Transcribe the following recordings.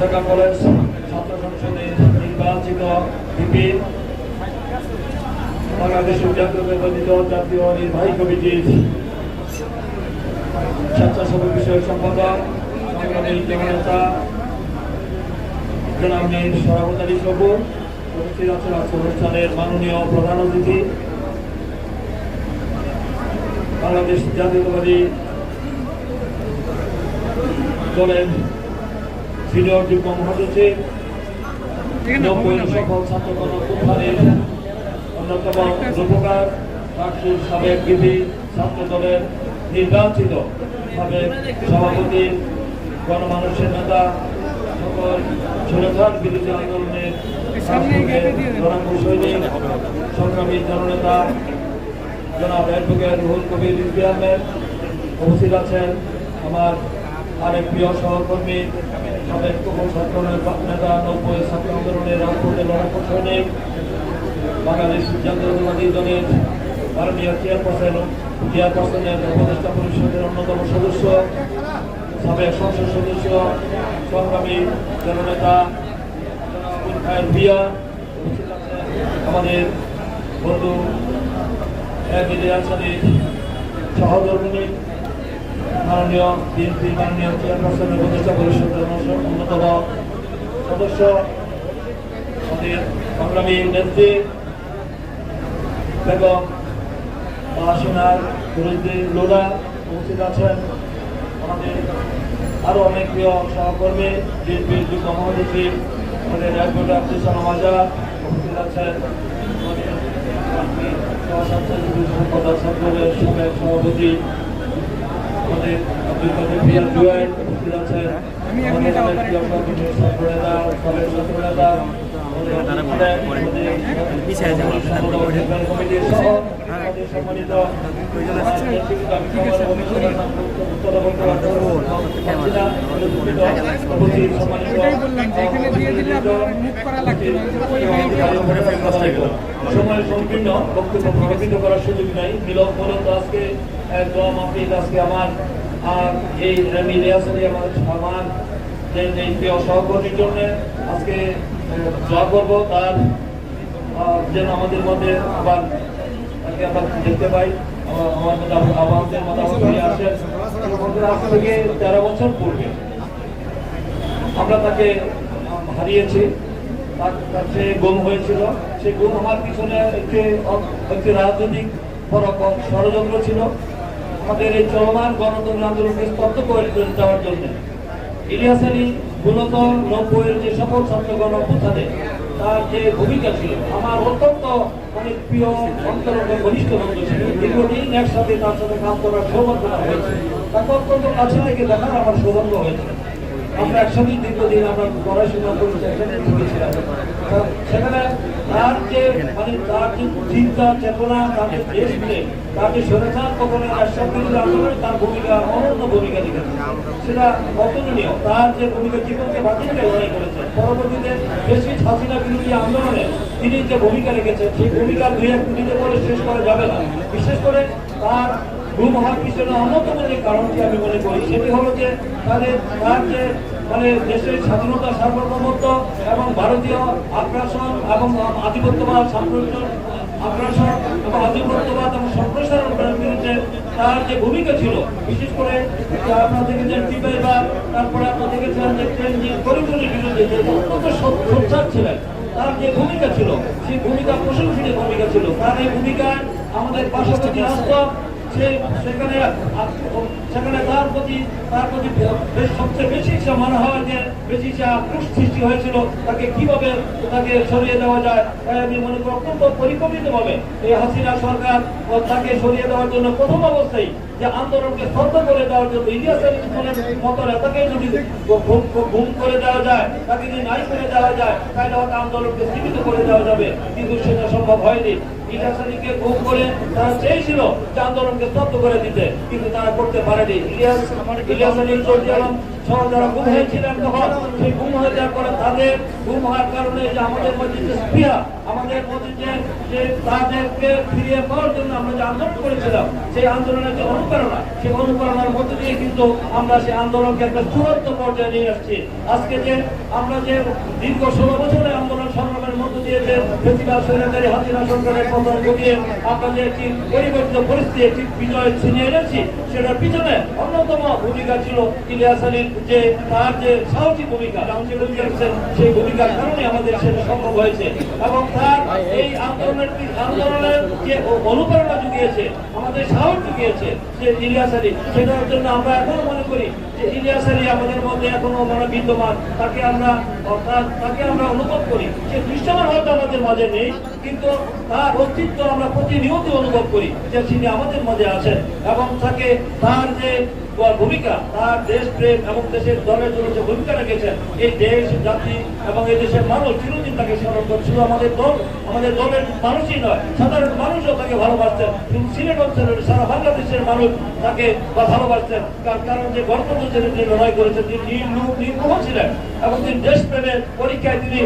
Dhaka college ছাত্র সংসদে নির্বাচিত ভিপি, বাংলাদেশ দল জাতীয় নির্বাহী কমিটির স্বেচ্ছাসেবক বিষয়ক সম্পাদক সংগ্রামী জননেতা জনাব মীর সরাবত আলী সবুর উপস্থিত আছেন আজকে অনুষ্ঠানের মাননীয় প্রধান অতিথি। বাংলাদেশ জাতীয়তাবাদী দলের সিনিয়র যুগ্ম মহাসচিব নব্বই সফল ছাত্রগণ উত্থানের অন্যতম রূপকার রাষ্ট্রের সাবেক বিধি ছাত্র দলের নির্বাচিত সাবেক সভাপতি গণমানুষের নেতা সকল ছেলেঘাট বিরোধী আন্দোলনের সংগ্রামী জননেতা জনাব অ্যাডভোকেট রুহুল কবির রিজভি আহমেদ উপস্থিত আছেন আমার আরেক প্রিয় সহকর্মী সাবেক প্রকল্প ছাত্র নেতা, নব্বই ছাত্র আন্দোলনের রাজপথের লড়াকু সৈনিক বাংলাদেশ জাতীয়তাবাদী দলের মাননীয় চেয়ারপারসন, চেয়ারপারসনের উপদেষ্টা পরিষদের অন্যতম সদস্য, সাবেক সংসদ সদস্য, সংগ্রামী জননেতা ভিয়া আমাদের বন্ধু সহধর্মিনী মাননীয় বিএনপি মাননীয় চেয়ারপারসনের উপদেষ্টা পরিষদের অন্যতম সদস্য আমাদের সংগ্রামী নেত্রী বেগম মহাসিনার বিরুদ্ধে লোলা উপস্থিত আছেন। আমাদের আরও অনেক প্রিয় সহকর্মী, বিএনপির যুগ্ম মহাসচিব আমাদের অ্যাডভোকেট আব্দুল সালাম আজাদ উপস্থিত আছেন। সভাপতি আমাদের আব্দুল কাদের পিয়ার জুয়াই উপস্থিত আছেন। আমাদের অনেক যাব, কমিটির সহ আমাদের সম্মানিত ওটাই বললাম যে এখানে দিয়ে দিলে আপনার মুখ করা লাগতো না সময় সংকীর্ণ বক্তব্য প্রকাশিত করার সুযোগ নাই। মিলক মূলত আজকে দোয়া মাহফিল আজকে আমার এই আমি রিয়াসলি আমার আমার যে প্রিয় সহকর্মীর জন্য আজকে দোয়া করব, তার যেন আমাদের মধ্যে আবার তাকে আমরা দেখতে পাই। আমার মধ্যে আমাদের মতামত নিয়ে আসেন। আজ থেকে তেরো বছর পূর্বে আমরা তাকে হারিয়েছি। তার কাছে গুম হয়েছিল। সেই গুম হওয়ার পিছনে একটি একটি রাজনৈতিক পরক ষড়যন্ত্র ছিল। আমাদের এই চলমান গণতন্ত্র আন্দোলনকে স্তব্ধ করে দেওয়ার জন্য। ইলিয়াস আলী মূলত নব্বইয়ের যে সকল ছাত্রগণ অভ্যুত্থানে তার যে ভূমিকা ছিল, আমার অত্যন্ত অনেক প্রিয় অন্তরঙ্গ ঘনিষ্ঠ বন্ধু ছিল। দীর্ঘদিন একসাথে তার সাথে কাজ করার সৌভাগ্যতা হয়েছে। তাকে অত্যন্ত কাছে থেকে দেখার আমার সৌভাগ্য হয়েছে। আমরা দীর্ঘদিন আমরা পড়াশোনা সেখানে তার যে মানে তার যে চিন্তা, চেতনা দেশ কখনো আন্দোলনে তার ভূমিকা, অনন্য ভূমিকা সেটা অতুলনীয়। তার যে ভূমিকা জীবনকে করে লড়াই পরবর্তীতে ফেসিস হাসিনা বিরোধী আন্দোলনে তিনি যে ভূমিকা রেখেছেন, সেই ভূমিকা দুই এক মিনিটে করে শেষ করা যাবে না। বিশেষ করে তার গুম হওয়ার পিছনে অন্যতম যে কারণটি আমি মনে করি। সেটি হলো যে তাদের তার যে মানে দেশের স্বাধীনতা সার্বভৌমত্ব এবং ভারতীয় আগ্রাসন এবং আধিপত্যবাদ সাম্রাজ্য আগ্রাসন এবং আধিপত্যবাদ এবং সম্প্রসারণ বিরুদ্ধে তার যে ভূমিকা ছিল, বিশেষ করে আপনারা দেখেছেন বা তারপরে আপনারা দেখেছেন যে ট্রেন যে করিডোরের বিরুদ্ধে যে অত্যন্ত সোচ্চার ছিলেন, তার যে ভূমিকা ছিল, সেই ভূমিকা প্রশংসনীয় ভূমিকা ছিল। তার এই ভূমিকায় আমাদের পার্শ্ববর্তী রাষ্ট্র সেখানে সেখানে তার প্রতি তার প্রতি সবচেয়ে বেশি যা মনে হয় যে বেশি যা আক্রোশ সৃষ্টি হয়েছিল। তাকে কীভাবে তাকে সরিয়ে দেওয়া যায়, তাই আমি মনে করি অত্যন্ত পরিকল্পিতভাবে এই হাসিনা সরকার তাকে সরিয়ে দেওয়ার জন্য প্রথম অবস্থায় যে আন্দোলনকে স্তব্ধ করে দেওয়ার জন্য ইলিয়াস আলী মতো নেতাকে যদি গুম করে দেওয়া যায়, তাকে যদি নাই করে দেওয়া যায়, তাহলে হয়তো আন্দোলনকে সীমিত করে দেওয়া যাবে। কিন্তু সেটা সম্ভব হয়নি। দিতে, কিন্তু তারা করতে পারেনি। গুম হয়ে যাওয়ার পরে তাদের গুম হওয়ার কারণে আমাদের মধ্যে যে আমাদের মধ্যে যে যে তাদেরকে ফিরিয়ে পাওয়ার জন্য আমরা যে আন্দোলন করেছিলাম, সেই আন্দোলনের যে অনুপ্রেরণা, সেই অনুপ্রেরণার মধ্যে দিয়ে কিন্তু আমরা সেই আন্দোলনকে একটা চূড়ান্ত পর্যায়ে নিয়ে আসছি। আজকে যে আমরা যে দীর্ঘ ষোলো বছরের আন্দোলন সংগ্রামের মধ্য দিয়ে যে বেশিরভাগ সৈন্যকারী হাসিনা সরকারের পতন ঘটিয়ে আমরা যে একটি পরিবর্তিত পরিস্থিতি, একটি বিজয় ছিনিয়ে এনেছি, সেটার পিছনে অন্যতম ভূমিকা ছিল ইলিয়াস আলীর যে, তার যে সাহসী ভূমিকা সেই ভূমিকার কারণে আমাদের সেটা সম্ভব হয়েছে। এবং তার এই আন্দোলনের আন্দোলনের যে অনুপ্রেরণা জুগিয়েছে, আমাদের সাহস জুগিয়েছে যে ইলিয়াস আলী, সেটার জন্য আমরা এখনও মনে করি যে ইলিয়াস আলী আমাদের মধ্যে এখনও মানে বিদ্যমান। তাকে আমরা অর্থাৎ তাকে আমরা অনুভব করি। সে দৃশ্যমান হয়তো আমাদের মাঝে নেই, কিন্তু তার অস্তিত্ব আমরা প্রতিনিয়ত অনুভব করি যে তিনি আমাদের মাঝে আছেন এবং তাকে তার যে ভূমিকা, তার দেশ প্রেম এবং দেশের দলের জন্য যে ভূমিকা রেখেছেন, এই দেশ, জাতি এবং এই দেশের মানুষ চিরদিন তাকে স্মরণ আমাদের দল, আমাদের দলের মানুষই নয়, সাধারণ মানুষও তাকে ভালোবাসতেন। কিন্তু সিলেট অঞ্চলের সারা বাংলাদেশের মানুষ তাকে বা ভালোবাসতেন। কারণ যে গণতন্ত্রের জন্য তিনি লড়াই করেছেন, তিনি নির্মোহ ছিলেন এবং তিনি দেশপ্রেমের পরীক্ষায় তিনি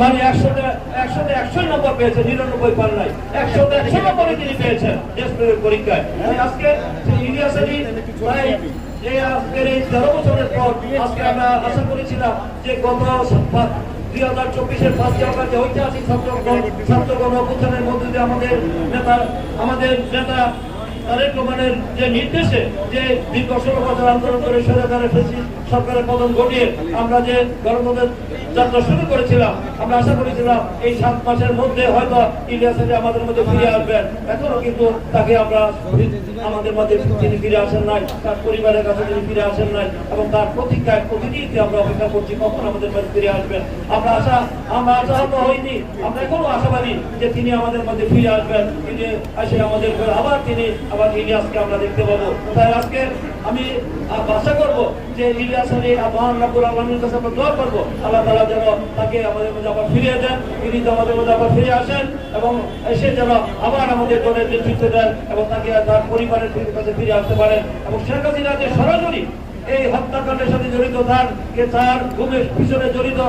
মানে একশোতে একশোতে একশোই নম্বর পেয়েছেন নিরানব্বই পার নাই। একশোতে একশো নম্বরে তিনি পেয়েছেন পরীক্ষায়। আজকে তাই আজকের এই তেরো বছরের পর আজকে আমরা আশা করেছিলাম যে গত দুই হাজার চব্বিশের ঐতিহাসিক ছাত্রগণ অভ্যুত্থানের মধ্যে দিয়ে আমাদের নেতা আমাদের নেতা তারেক রহমানের যে নির্দেশে যে বছর আন্দোলন করে সরকারের সরকারের পতন ঘটিয়ে আমরা যে গণতন্ত্রের যাত্রা শুরু করেছিলাম। আমরা আশা করেছিলাম এই সাত মাসের মধ্যে হয়তো ইলিয়াস আমাদের মধ্যে ফিরে আসবেন। এখনও কিন্তু তাকে আমরা আমাদের মধ্যে তিনি ফিরে আসেন নাই, তার পরিবারের কাছে তিনি ফিরে আসেন নাই এবং তার প্রতীক্ষায় প্রতিনিধি আমরা অপেক্ষা করছি, কখন আমাদের মধ্যে ফিরে আসবেন। আমরা আশা, আমরা আশাহত হইনি, আমরা এখনও আশাবাদী যে তিনি আমাদের মধ্যে ফিরে আসবেন। তিনি এসে আমাদের আবার তিনি, আবার ইলিয়াসকে আমরা দেখতে পাবো। তাই আজকে আমি আশা করব যে ইলিয়াস আলী মহান রাবুল আলমীর কাছে আমরা দোয়া করব। আল্লাহ তালা যেন তাকে আমাদের মধ্যে আবার ফিরিয়ে দেন, তিনি আমাদের মধ্যে আবার ফিরে আসেন এবং এসে যেন আবার আমাদের দলের নেতৃত্ব দেন এবং তাকে তার পরিবারের কাছে ফিরে আসতে পারেন এবং শেখ হাসিনা যে সরাসরি এই হত্যাকাণ্ডের সাথে জড়িত তার কে তার ঘুমের পিছনে জড়িত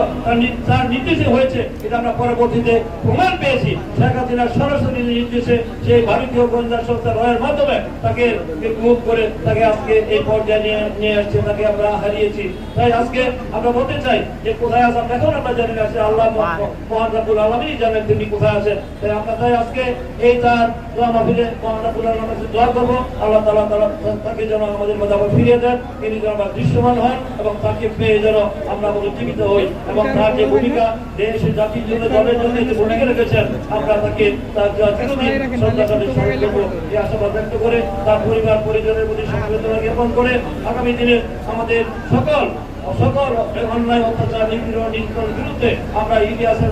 তার নির্দেশে হয়েছে এটা আমরা পরবর্তীতে প্রমাণ পেয়েছি। শেখ হাসিনার সরাসরি নির্দেশে সেই ভারতীয় গোয়েন্দা সংস্থা রয়ের মাধ্যমে তাকে মুভ করে তাকে আজকে এই পর্যায়ে নিয়ে নিয়ে আসছে তাকে আমরা হারিয়েছি। তাই আজকে আমরা বলতে চাই যে কোথায় আছে আমরা এখন আমরা জানি না সে আল্লাহ মহান রাবুল আলমী জানেন তিনি কোথায় আছেন। তাই আমরা তাই আজকে এই তার দোয়া মাহফিলে মহান রাবুল আলমের দোয়া করব। আল্লাহ তালা তালা তাকে যেন আমাদের মধ্যে আবার ফিরিয়ে দেন। তিনি আবার দৃশ্যমান হন এবং তাকে পেয়ে যেন আমরা জীবিত হই এবং তার যে ভূমিকা দেশ, জাতির জন্য, দলের জন্য যে ভূমিকা রেখেছেন, আমরা তাকে তার চিরদিন শ্রদ্ধা শ্রদ্ধাকালে স্মরণ করব এই আশাবাদ ব্যক্ত করে তার পরিবার পরিজনের প্রতি সমবেদনা জ্ঞাপন করে আগামী দিনে আমাদের সকল সকল অন্যায়, অত্যাচার বিরুদ্ধে আমরা ইতিহাসের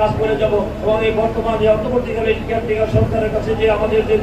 কাজ করে যাব এবং বর্তমান যে অন্তর্বর্তীকালে কেয়ারটেকার সরকারের কাছে যে আমাদের যে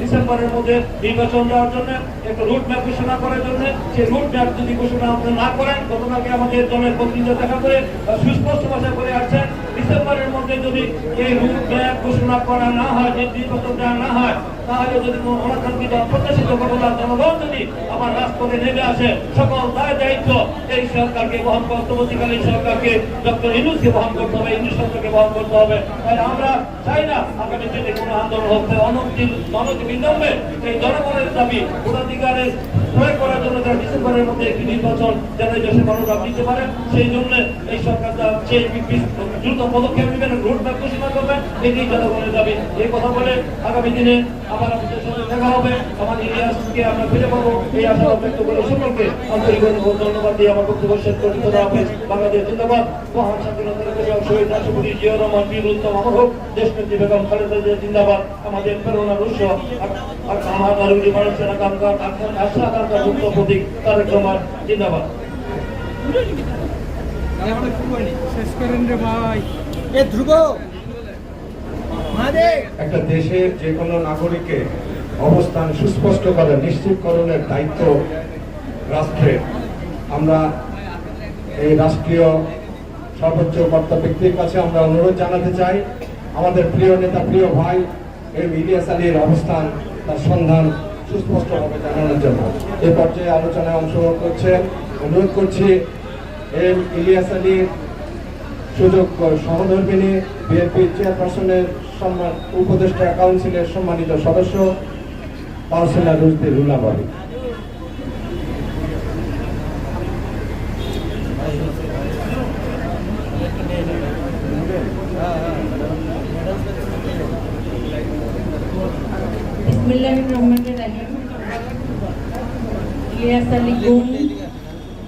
ডিসেম্বরের মধ্যে নির্বাচন দেওয়ার জন্য একটা রুট ম্যাপ ঘোষণা করার জন্য, সেই রুট ম্যাপ যদি ঘোষণা আপনি না করেন, গতকালকে আমাদের দলের প্রতিনিধি দেখা করে, সুস্পষ্ট ভাষা করে আসছেন ডিসেম্বরের মধ্যে যদি এই রুট ম্যাপ ঘোষণা করা না হয় নির্বাচন দেওয়া না হয়, তাহলে যদি কোনো অনাকাঙ্ক্ষিত অপ্রত্যাশিত ঘটনা জনগণ যদি আমার রাজপথে নেমে আসে, সকল দায় দায়িত্ব এই সরকারকে বহন করতে করতবর্তীকালীন সরকারকে, ডক্টর ইনুসকে বহন করতে হবে ইন্দু সরকারকে বহন করতে হবে। তাই আমরা চাই না আগামী দিনে কোনো আন্দোলন হতে অনন্তিল অনতি বিলম্বে এই জনগণের দাবি, ভোটাধিকারের প্রয়োগ করার জন্য যারা ডিসেম্বরের মধ্যে একটি নির্বাচন যেন এই দেশের মানুষ নিতে পারে, সেই জন্য এই সরকার সেই দ্রুত পদক্ষেপ নেবেন রোড ম্যাপ ঘোষণা করবেন এটি জনগণের দাবি। এই কথা বলে আগামী দিনে আবার আপনাদের সাথে দেখা হবে। আমার ইতিহাসকে আমরা ফিরে পাবো। এই আশা ব্যক্ত করে সকলকে আন্তরিক ধন্যবাদ দিয়ে আমার বক্তব্য শেষ করি খোদা হাফেজ। বাংলাদেশ জিন্দাবাদ। মহান স্বাধীনতার ঘোষক শহীদ রাষ্ট্রপতি জিয়া রহমান, বীর উত্তম অমর হোক দেশ নেত্রী বেগম খালেদা জিয়া, জিন্দাবাদ। আমাদের প্রেরণার উৎস আর- আমার নারী মানুষের আকাঙ্ক্ষা আশা আকাঙ্ক্ষা মুক্ত প্রতীক তারেক রহমান জিন্দাবাদ। শেষ করেন রে ভাই। এ ধ্রুব! একটা দেশের যে কোনো নাগরিকের অবস্থান সুস্পষ্টকরণ নিশ্চিতকরণের দায়িত্ব রাষ্ট্রের আমরা এই রাষ্ট্রীয় সর্বোচ্চ কর্তা ব্যক্তির কাছে আমরা অনুরোধ জানাতে চাই। আমাদের প্রিয় নেতা প্রিয় ভাই এই ইলিয়াস আলীর অবস্থান তার সন্ধান সুস্পষ্টভাবে জানানোর জন্য এ পর্যায়ে আলোচনায় অংশগ্রহণ করছেন। অনুরোধ করছি, এম ইলিয়াস আলী সুযোগ সহধর্মিনী, বিএনপি চেয়ারপারসনের সম্মান, উপদেষ্টা কাউন্সিলের সম্মানিত সদস্য, কাউন্সিলর রুজদি রুলাবাড়ি বিসমিল্লাহির রহমানির রহিম ইলিয়াস আলী গুম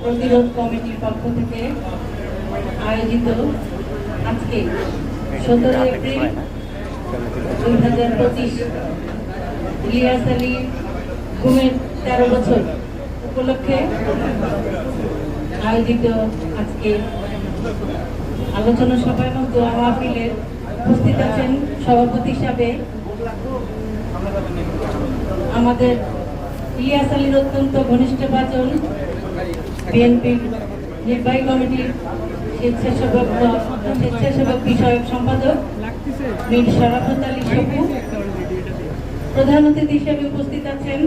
প্রতিরোধ কমিটির পক্ষ থেকে আয়োজিত আজকে সতেরো এপ্রিল দুই হাজার পঁচিশ ইলিয়াস আলী গুমের তেরো বছর উপলক্ষে আয়োজিত আজকে আলোচনা সভা এবং দোয়া মাহফিলের উপস্থিত আছেন সভাপতি হিসাবে আমাদের ইলিয়াস আলীর অত্যন্ত ঘনিষ্ঠ বাচন। বিএনপি নির্বাহী কমিটির স্বেচ্ছাসেবক স্বেচ্ছাসেবক বিষয়ক সম্পাদক মীর শরাফত আলী সপু। প্রধান অতিথি হিসেবে উপস্থিত আছেন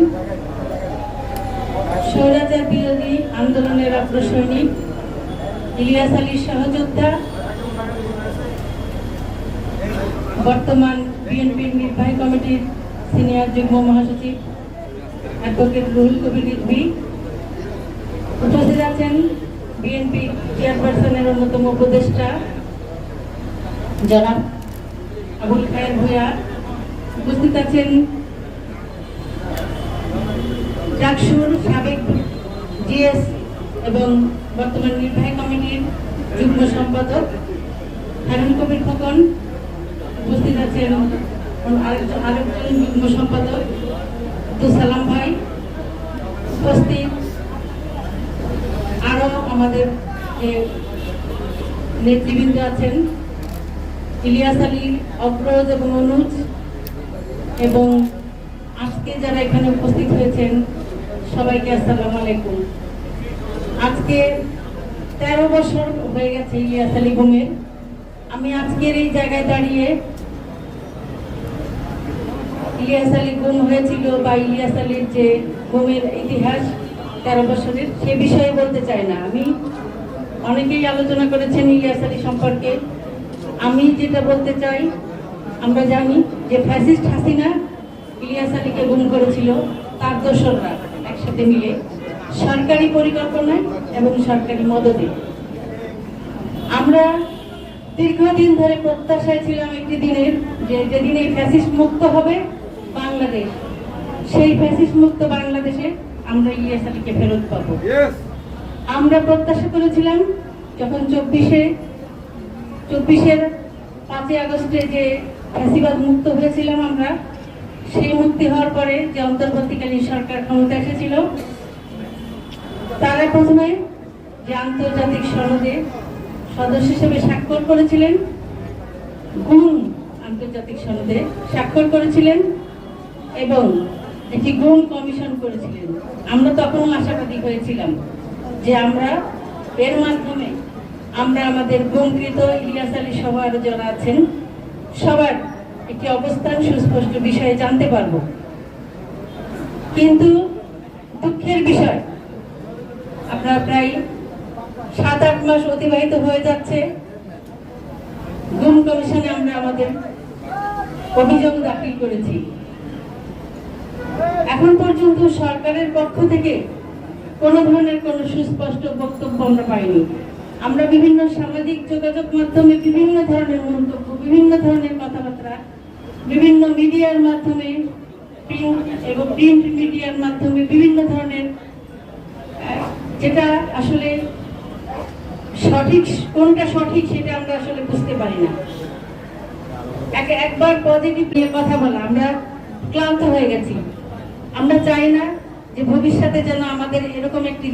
স্বৈরাচার বিরোধী আন্দোলনের অগ্রসৈনিক ইলিয়াস আলীর সহযোদ্ধা, বর্তমান বিএনপির নির্বাহী কমিটির সিনিয়র যুগ্ম মহাসচিব অ্যাডভোকেট রুহুল কবির রিজভি উপস্থিত আছেন বিএনপি চেয়ারপারসনের অন্যতম উপদেষ্টা জনাব আবুল খায়ের ভূঁইয়া। উপস্থিত আছেন ডাকসুর সাবেক জিএস এবং বর্তমান নির্বাহী কমিটির যুগ্ম সম্পাদক হারুন কবির খোকন। উপস্থিত আছেন আরেকজন যুগ্ম সম্পাদক আব্দুল সালাম ভাই উপস্থিত। আরও আমাদের নেতৃবৃন্দ আছেন, ইলিয়াস আলী অগ্রজ এবং অনুজ এবং আজকে যারা এখানে উপস্থিত হয়েছেন, সবাইকে আসসালামু আলাইকুম। আজকে তেরো বছর হয়ে গেছে ইলিয়াস আলী গুমের আমি আজকের এই জায়গায় দাঁড়িয়ে ইলিয়াস আলী গুম হয়েছিল বা ইলিয়াস আলীর যে গুমের ইতিহাস তেরো বছরের, সে বিষয়ে বলতে চাই না। আমি অনেকেই আলোচনা করেছেন ইলিয়াস আলী সম্পর্কে। আমি যেটা বলতে চাই, আমরা জানি যে ফ্যাসিস্ট হাসিনা ইলিয়াস আলীকে গুম করেছিল, তার দোসররা একসাথে মিলে সরকারি পরিকল্পনায় এবং সরকারি মদতে। আমরা দীর্ঘদিন ধরে প্রত্যাশায় ছিলাম একটি দিনের, যে যেদিন এই ফ্যাসিস্ট মুক্ত হবে বাংলাদেশ। সেই ফ্যাসিস্ট মুক্ত বাংলাদেশে আমরা ইলিয়াস আলীকে ফেরত পাবো। আমরা প্রত্যাশা করেছিলাম যখন চব্বিশে চব্বিশের পাঁচই আগস্টে যে ফ্যাসিবাদ মুক্ত হয়েছিলাম আমরা সেই মুক্তি হওয়ার পরে যে অন্তর্বর্তীকালীন সরকার ক্ষমতা এসেছিল তারা প্রথমে যে আন্তর্জাতিক সনদে সদস্য হিসেবে স্বাক্ষর করেছিলেন গুম আন্তর্জাতিক সনদে স্বাক্ষর করেছিলেন। এবং একটি গুম কমিশন করেছিলেন। আমরা তখন আশাবাদী হয়েছিলাম যে আমরা এর মাধ্যমে আমরা আমাদের গুমকৃত ইলিয়াস আলী সবার যারা আছেন, সবার একটি অবস্থান সুস্পষ্ট বিষয়ে জানতে পারব। কিন্তু দুঃখের বিষয়, আপনার প্রায় সাত আট মাস অতিবাহিত হয়ে যাচ্ছে। গুম কমিশনে আমরা আমাদের অভিযোগ দাখিল করেছি। এখন পর্যন্ত সরকারের পক্ষ থেকে কোনো ধরনের কোনো সুস্পষ্ট বক্তব্য আমরা পাইনি। আমরা বিভিন্ন সামাজিক যোগাযোগ মাধ্যমে বিভিন্ন ধরনের মন্তব্য, বিভিন্ন ধরনের কথাবার্তা, বিভিন্ন মিডিয়ার মাধ্যমে প্রিন্ট এবং প্রিন্ট মিডিয়ার মাধ্যমে বিভিন্ন ধরনের যেটা আসলে সঠিক, কোনটা সঠিক সেটা আমরা আসলে বুঝতে পারি না। একবার পজিটিভ নিয়ে কথা বলা, আমরা ক্লান্ত হয়ে গেছি। আমরা চাই না যে ভবিষ্যতে যেন আমাদের এরকম একটি